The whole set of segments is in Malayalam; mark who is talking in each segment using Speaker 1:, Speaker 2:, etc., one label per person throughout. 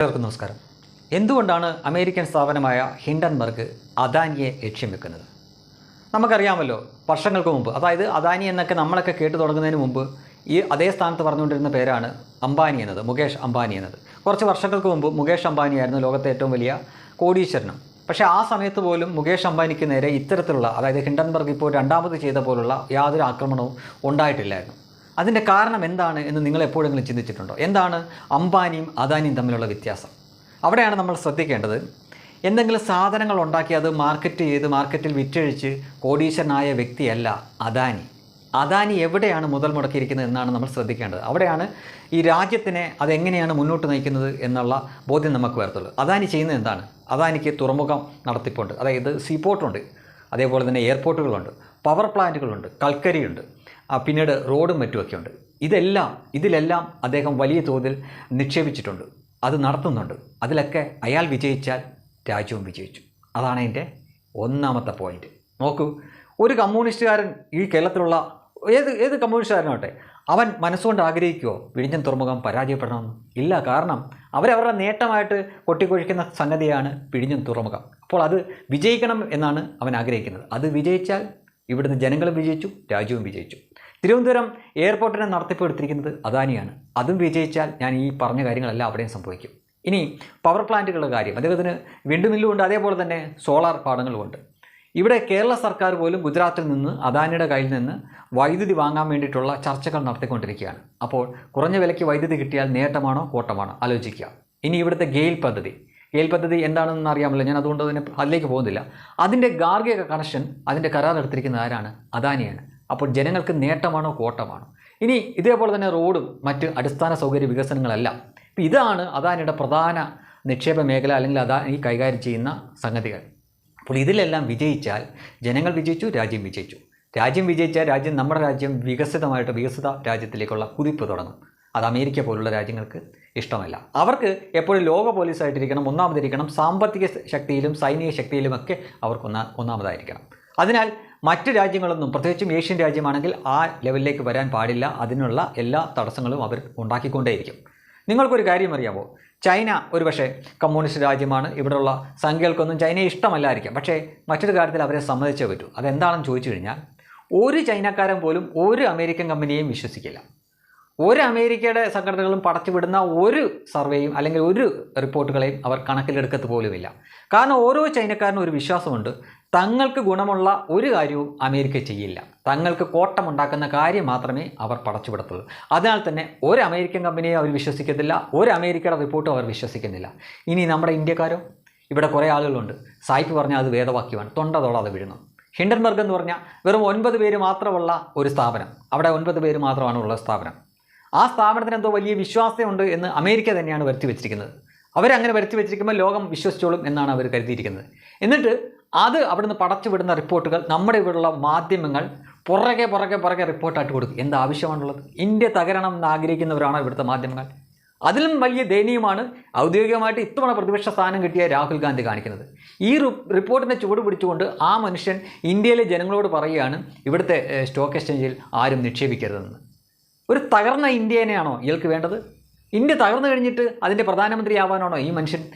Speaker 1: എല്ലാവർക്കും നമസ്കാരം. എന്തുകൊണ്ടാണ് അമേരിക്കൻ സ്ഥാപനമായ ഹിൻഡൻബർഗ് അദാനിയെ ലക്ഷ്യം വെക്കുന്നത്? നമുക്കറിയാമല്ലോ വർഷങ്ങൾക്ക് മുമ്പ് അതായത് അദാനി എന്നൊക്കെ നമ്മളൊക്കെ കേട്ടു തുടങ്ങുന്നതിന് മുമ്പ് ഈ അതേ സ്ഥാനത്ത് പറഞ്ഞുകൊണ്ടിരുന്ന പേരാണ് അംബാനി എന്നത് മുകേഷ് അംബാനി എന്നത്. കുറച്ച് വർഷങ്ങൾക്ക് മുമ്പ് മുകേഷ് അംബാനിയായിരുന്നു ലോകത്തെ ഏറ്റവും വലിയ കോടീശ്വരനും. പക്ഷേ ആ സമയത്ത് പോലും മുകേഷ് അംബാനിക്ക് നേരെ ഇത്തരത്തിലുള്ള അതായത് ഹിൻഡൻബർഗ് ഇപ്പോൾ രണ്ടാമത് ചെയ്ത പോലുള്ള യാതൊരു ആക്രമണവും ഉണ്ടായിട്ടില്ലായിരുന്നു. അതിന്റെ കാരണം എന്താണ് എന്ന് നിങ്ങൾ എപ്പോഴെങ്കിലും ചിന്തിച്ചിട്ടുണ്ടോ? എന്താണ് അംബാനിയും അദാനിയും തമ്മിലുള്ള വ്യത്യാസം? അവിടെയാണ് നമ്മൾ ശ്രദ്ധിക്കേണ്ടത്. എന്തെങ്കിലും സാധനങ്ങൾ ഉണ്ടാക്കി അത് മാർക്കറ്റ് ചെയ്ത് മാർക്കറ്റിൽ വിറ്റഴിച്ച് കോടീശനായ വ്യക്തിയല്ല അദാനി. അദാനി എവിടെയാണ് മുതൽ മുടക്കിയിരിക്കുന്നത് എന്നാണ് നമ്മൾ ശ്രദ്ധിക്കേണ്ടത്. അവിടെയാണ് ഈ രാജ്യത്തിനെ അതെങ്ങനെയാണ് മുന്നോട്ട് നയിക്കുന്നത് എന്നുള്ള ബോധ്യം നമുക്ക് വരത്തുള്ളൂ. അദാനി ചെയ്യുന്നത് എന്താണ്? അദാനിക്ക് തുറമുഖം നടത്തിപ്പുണ്ട്. അതായത് സീപോർട്ടുണ്ട് അതേപോലെ തന്നെ എയർപോർട്ടുകളുണ്ട്. പവർ പ്ലാന്റുകളുണ്ട്. കൽക്കരിയുണ്ട്. പിന്നീട് റോഡും മറ്റുമൊക്കെ ഉണ്ട് ഇതെല്ലാം ഇതിലെല്ലാം അദ്ദേഹം വലിയ തോതിൽ നിക്ഷേപിച്ചിട്ടുണ്ട്. അത് നടത്തുന്നുണ്ട്. അതിലൊക്കെ അയാൾ വിജയിച്ചാൽ രാജ്യവും വിജയിച്ചു. അതാണ് എന്റെ ഒന്നാമത്തെ പോയിന്റ് നോക്കൂ ഒരു കമ്മ്യൂണിസ്റ്റുകാരൻ ഈ കേരളത്തിലുള്ള ഏത് ഏത് കമ്മ്യൂണിസ്റ്റുകാരനാവട്ടെ അവൻ മനസ്സുകൊണ്ട് ആഗ്രഹിക്കുമോ വിഴിഞ്ഞൻ തുറമുഖം പരാജയപ്പെടണമെന്ന്? ഇല്ല കാരണം അവരവരുടെ നേട്ടമായിട്ട് കൊട്ടിക്കൊഴിക്കുന്ന സംഗതിയാണ് വിഴിഞ്ഞൻ തുറമുഖം. അപ്പോൾ അത് വിജയിക്കണം എന്നാണ് അവൻ ആഗ്രഹിക്കുന്നത്. അത് വിജയിച്ചാൽ ഇവിടുന്ന് ജനങ്ങളും വിജയിച്ചു രാജ്യവും വിജയിച്ചു. തിരുവനന്തപുരം എയർപോർട്ടിനെ നടത്തിപ്പ് എടുത്തിരിക്കുന്നത് അദാനിയാണ്. അതും വിജയിച്ചാൽ ഞാൻ ഈ പറഞ്ഞ കാര്യങ്ങളെല്ലാം അവിടെയും സംഭവിക്കും. ഇനി പവർ പ്ലാന്റുകളുടെ കാര്യം. അദ്ദേഹത്തിന് വിണ്ടുമില്ലുമുണ്ട് അതേപോലെ തന്നെ സോളാർ പാടങ്ങളുമുണ്ട് ഇവിടെ കേരള സർക്കാർ പോലും ഗുജറാത്തിൽ നിന്ന് അദാനിയുടെ കയ്യിൽ നിന്ന് വൈദ്യുതി വാങ്ങാൻ വേണ്ടിയിട്ടുള്ള ചർച്ചകൾ നടത്തിക്കൊണ്ടിരിക്കുകയാണ്. അപ്പോൾ കുറഞ്ഞ വിലയ്ക്ക് വൈദ്യുതി കിട്ടിയാൽ നേട്ടമാണോ കോട്ടമാണോ? ആലോചിക്കുക. ഇനി ഇവിടുത്തെ ഗെയിൽ പദ്ധതി. ഗെയിൽ പദ്ധതി എന്താണെന്ന് അറിയാമല്ലോ. ഞാൻ അതുകൊണ്ട് തന്നെ അതിലേക്ക് പോകുന്നില്ല. അതിന്റെ ഗാർഹിക കണക്ഷൻ അതിന്റെ കരാർ എടുത്തിരിക്കുന്ന ആരാണ്? അദാനിയാണ്. അപ്പോൾ ജനങ്ങൾക്ക് നേട്ടമാണോ കോട്ടമാണോ? ഇനി ഇതേപോലെ തന്നെ റോഡും മറ്റ് അടിസ്ഥാന സൗകര്യ വികസനങ്ങളെല്ലാം. അപ്പോൾ ഇതാണ് അദാനിയുടെ പ്രധാന നിക്ഷേപ മേഖല അല്ലെങ്കിൽ അദാനി കൈകാര്യം ചെയ്യുന്ന സംഗതികൾ. അപ്പോൾ ഇതിലെല്ലാം വിജയിച്ചാൽ ജനങ്ങൾ വിജയിച്ചു രാജ്യം വിജയിച്ചു. രാജ്യം വിജയിച്ചാൽ രാജ്യം നമ്മുടെ രാജ്യം വികസിതമായിട്ട് വികസിത രാജ്യത്തിലേക്കുള്ള കുതിപ്പ് തുടങ്ങും. അത് അമേരിക്ക പോലുള്ള രാജ്യങ്ങൾക്ക് ഇഷ്ടമല്ല. അവർക്ക് എപ്പോഴും ലോക പോലീസായിട്ടിരിക്കണം ഒന്നാമതിരിക്കണം സാമ്പത്തിക ശക്തിയിലും സൈനിക ശക്തിയിലുമൊക്കെ അവർക്ക് ഒന്നാ ഒന്നാമതായിരിക്കണം. അതിനാൽ മറ്റ് രാജ്യങ്ങളൊന്നും പ്രത്യേകിച്ചും ഏഷ്യൻ രാജ്യമാണെങ്കിൽ ആ ലെവലിലേക്ക് വരാൻ പാടില്ല. അതിനുള്ള എല്ലാ തടസ്സങ്ങളും അവർ ഉണ്ടാക്കിക്കൊണ്ടേയിരിക്കും. നിങ്ങൾക്കൊരു കാര്യം അറിയാമോ ചൈന ഒരുപക്ഷെ കമ്മ്യൂണിസ്റ്റ് രാജ്യമാണ്. ഇവിടെയുള്ള സംഖ്യകൾക്കൊന്നും ചൈനയെ ഇഷ്ടമല്ലായിരിക്കാം. പക്ഷേ മറ്റൊരു കാര്യത്തിൽ അവരെ സമ്മതിച്ചേ പറ്റൂ. അതെന്താണെന്ന് ചോദിച്ചു കഴിഞ്ഞാൽ ഒരു ചൈനക്കാരൻ പോലും ഒരു അമേരിക്കൻ കമ്പനിയെയും വിശ്വസിക്കില്ല. ഒരു അമേരിക്കയുടെ സംഘടനകളും പടച്ചുവിടുന്ന ഒരു സർവേയും അല്ലെങ്കിൽ ഒരു റിപ്പോർട്ടുകളെയും അവർ കണക്കിലെടുക്കത്ത് പോലുമില്ല. കാരണം ഓരോ ചൈനക്കാരനും ഒരു വിശ്വാസമുണ്ട്. തങ്ങൾക്ക് ഗുണമുള്ള ഒരു കാര്യവും അമേരിക്ക ചെയ്യില്ല. തങ്ങൾക്ക് കോട്ടമുണ്ടാക്കുന്ന കാര്യം മാത്രമേ അവർ പടച്ചുവിടത്തുള്ളൂ. അതിനാൽ തന്നെ ഒരു അമേരിക്കൻ കമ്പനിയെ അവർ വിശ്വസിക്കത്തില്ല ഒരു അമേരിക്കയുടെ റിപ്പോർട്ടും അവർ വിശ്വസിക്കുന്നില്ല. ഇനി നമ്മുടെ ഇന്ത്യക്കാരോ? ഇവിടെ കുറേ ആളുകളുണ്ട്. സായിപ്പ് പറഞ്ഞാൽ അത് വേദവാക്യമാണ്. തൊണ്ട അത് വീഴുന്നു. ഹിൻഡൻബർഗ് എന്ന് പറഞ്ഞാൽ വെറും ഒൻപത് പേര് മാത്രമുള്ള ഒരു സ്ഥാപനം. അവിടെ ഒൻപത് പേര് മാത്രമാണ് ഉള്ള സ്ഥാപനം. ആ സ്ഥാപനത്തിന് എന്തോ വലിയ വിശ്വാസമുണ്ട് എന്ന് അമേരിക്ക തന്നെയാണ് വരുത്തി വെച്ചിരിക്കുന്നത്. അവരങ്ങനെ വരുത്തി വെച്ചിരിക്കുമ്പോൾ ലോകം വിശ്വസിച്ചോളും എന്നാണ് അവർ കരുതിയിരിക്കുന്നത്. എന്നിട്ട് അത് അവിടുന്ന് പടച്ചുവിടുന്ന റിപ്പോർട്ടുകൾ നമ്മുടെ ഇവിടെയുള്ള മാധ്യമങ്ങൾ പുറകെ പുറകെ പുറകെ റിപ്പോർട്ടായിട്ട് കൊടുക്കും. എന്ത് ആവശ്യമാണുള്ളത്? ഇന്ത്യ തകരണം എന്ന് ആഗ്രഹിക്കുന്നവരാണോ ഇവിടുത്തെ മാധ്യമങ്ങൾ? അതിലും വലിയ ദയനീയമാണ് ഔദ്യോഗികമായിട്ട് ഇത്തവണ പ്രതിപക്ഷ സ്ഥാനം കിട്ടിയ രാഹുൽ ഗാന്ധി കാണിക്കുന്നത്. ഈ റിപ്പോർട്ടിനെ ചുവട് പിടിച്ചുകൊണ്ട് ആ മനുഷ്യൻ ഇന്ത്യയിലെ ജനങ്ങളോട് പറയുകയാണ് ഇവിടുത്തെ സ്റ്റോക്ക് എക്സ്ചേഞ്ചിൽ ആരും നിക്ഷേപിക്കരുതെന്ന്. ഒരു തകർന്ന ഇന്ത്യനെയാണോ ഇയാൾക്ക് വേണ്ടത്? ഇന്ത്യ തകർന്നു കഴിഞ്ഞിട്ട് അതിന്റെ പ്രധാനമന്ത്രിയാവാനാണോ ഈ മനുഷ്യൻ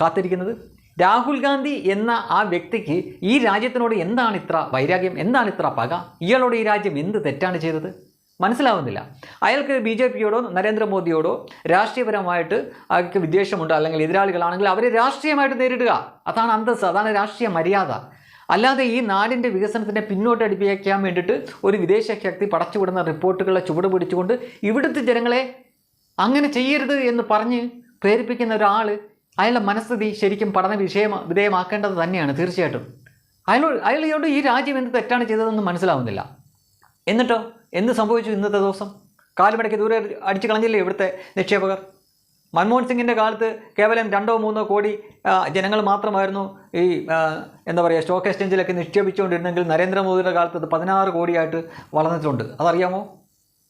Speaker 1: കാത്തിരിക്കുന്നത്? രാഹുൽ ഗാന്ധി എന്ന ആ വ്യക്തിക്ക് ഈ രാജ്യത്തിനോട് എന്താണ് ഇത്ര വൈരാഗ്യം? എന്താണ് ഇത്ര പക? ഇയാളോട് ഈ രാജ്യം എന്ത് തെറ്റാണ് ചെയ്തത്? മനസ്സിലാവുന്നില്ല. അയാൾക്ക് ബി ജെ പിയോടോ നരേന്ദ്രമോദിയോടോ രാഷ്ട്രീയപരമായിട്ട് അയാൾക്ക് വിദ്വേഷമുണ്ട് അല്ലെങ്കിൽ എതിരാളികളാണെങ്കിൽ അവരെ രാഷ്ട്രീയമായിട്ട് നേരിടുക. അതാണ് അന്തസ് അതാണ് രാഷ്ട്രീയ മര്യാദ. അല്ലാതെ ഈ നാടിന്റെ വികസനത്തിനെ പിന്നോട്ടടിപ്പിക്കാൻ വേണ്ടിയിട്ട് ഒരു വിദേശ ശക്തി പടച്ചുവിടുന്ന റിപ്പോർട്ടുകളെ ചുവട് പിടിച്ചുകൊണ്ട് ഇവിടുത്തെ ജനങ്ങളെ അങ്ങനെ ചെയ്യരുത് എന്ന് പറഞ്ഞ് പ്രേരിപ്പിക്കുന്ന ഒരാൾ അയാളുടെ മനസ്ഥിതി ശരിക്കും പഠന വിഷയം വിധേയമാക്കേണ്ടത് തന്നെയാണ് തീർച്ചയായിട്ടും. അയാളോട് അയാളോട് ഈ രാജ്യം എന്ത് തെറ്റാണ് ചെയ്തതെന്ന് മനസ്സിലാവുന്നില്ല. എന്നിട്ടോ? എന്ത് സംഭവിച്ചു ഇന്നത്തെ ദിവസം? കാലുമടക്കി ദൂരെ അടിച്ചു കളഞ്ഞില്ലേ ഇവിടുത്തെ നിക്ഷേപകർ? മൻമോഹൻ സിംഗിന്റെ കാലത്ത് കേവലം രണ്ടോ മൂന്നോ കോടി ജനങ്ങൾ മാത്രമായിരുന്നു ഈ എന്താ പറയുക സ്റ്റോക്ക് എക്സ്ചേഞ്ചിലൊക്കെ നിക്ഷേപിച്ചുകൊണ്ടിരുന്നെങ്കിൽ നരേന്ദ്രമോദിയുടെ കാലത്ത് അത് പതിനാറ് കോടിയായിട്ട് വളർന്നിട്ടുണ്ട്. അതറിയാമോ?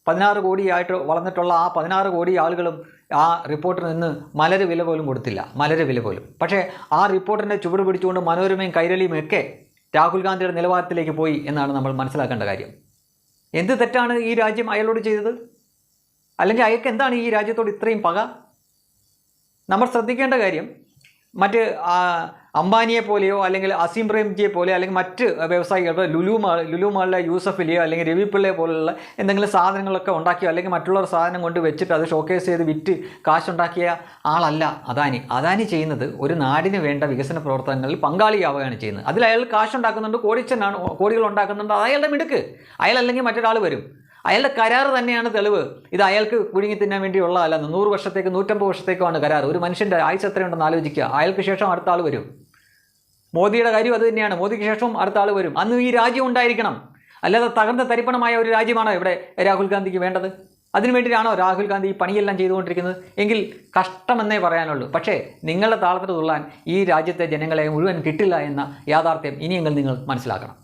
Speaker 1: പതിനാറ് കോടിയായിട്ട് വളർന്നിട്ടുള്ള ആ പതിനാറ് കോടി ആളുകളും ആ റിപ്പോർട്ടിൽ നിന്ന് മലര് വില പോലും കൊടുത്തില്ല. മലര് വില പോലും. പക്ഷേ ആ റിപ്പോർട്ടിന്റെ ചുവട് പിടിച്ചുകൊണ്ട് മനോരമയും കൈരളിയും ഒക്കെ രാഹുൽ ഗാന്ധിയുടെ നിലവാരത്തിലേക്ക് പോയി എന്നാണ് നമ്മൾ മനസ്സിലാക്കേണ്ട കാര്യം. എന്ത് തെറ്റാണ് ഈ രാജ്യം അയാളോട് ചെയ്തത്? അല്ലെങ്കിൽ അയാൾക്ക് എന്താണ് ഈ രാജ്യത്തോട് ഇത്രയും പക? നമ്മൾ ശ്രദ്ധിക്കേണ്ട കാര്യം മറ്റ് അംബാനിയെ പോലെയോ അല്ലെങ്കിൽ അസീം പ്രേംജിയെ പോലെയോ അല്ലെങ്കിൽ മറ്റ് വ്യവസായികൾ ലുലു മാൾ ലുലു മാളിലെ യൂസഫിലെയോ അല്ലെങ്കിൽ രവി പിള്ളയെ പോലുള്ള എന്തെങ്കിലും സാധനങ്ങളൊക്കെ ഉണ്ടാക്കിയോ അല്ലെങ്കിൽ മറ്റുള്ളവർ സാധനം കൊണ്ട് വെച്ചിട്ട് അത് ഷോക്കേസ് ചെയ്ത് വിറ്റ് കാശുണ്ടാക്കിയ ആളല്ല അദാനി. അദാനി ചെയ്യുന്നത് ഒരു നാടിന് വേണ്ട വികസന പ്രവർത്തനങ്ങളിൽ പങ്കാളിയാവുകയാണ് ചെയ്യുന്നത്. അതിൽ അയാൾ കാശുണ്ടാക്കുന്നുണ്ട് കോടിച്ചനാണ് കോടികൾ ഉണ്ടാക്കുന്നുണ്ട് അത് അയാളുടെ മിടുക്ക്. അയാൾ അല്ലെങ്കിൽ മറ്റൊരാൾ വരും. അയാളുടെ കരാർ തന്നെയാണ് തെളിവ്. ഇത് അയാൾക്ക് കുഴുങ്ങി തിന്നാൻ വേണ്ടിയുള്ള അല്ലെന്ന് നൂറ് വർഷത്തേക്ക് നൂറ്റമ്പത് വർഷത്തേക്കുമാണ് കരാർ ഒരു മനുഷ്യന്റെ ആയുസ് എത്രയുണ്ടെന്ന് ആലോചിക്കുക. അയാൾക്ക് ശേഷം അടുത്ത ആൾ വരും. മോദിയുടെ കാര്യം അത് തന്നെയാണ്. മോദിക്ക് ശേഷവും അടുത്ത ആൾ വരും. അന്ന് ഈ രാജ്യം ഉണ്ടായിരിക്കണം. അല്ലാതെ തകർന്ന തരിപ്പണമായ ഒരു രാജ്യമാണോ ഇവിടെ രാഹുൽ ഗാന്ധിക്ക് വേണ്ടത്? അതിനു വേണ്ടിയിട്ടാണോ രാഹുൽ ഗാന്ധി ഈ പണിയെല്ലാം ചെയ്തുകൊണ്ടിരിക്കുന്നത്? എങ്കിൽ കഷ്ടമെന്നേ പറയാനുള്ളൂ. പക്ഷേ നിങ്ങളുടെ താളത്തിൽ തുള്ളാൻ ഈ രാജ്യത്തെ ജനങ്ങളെ മുഴുവൻ കിട്ടില്ല എന്ന യാഥാർത്ഥ്യം ഇനിയെങ്കിലും നിങ്ങൾ മനസ്സിലാക്കണം.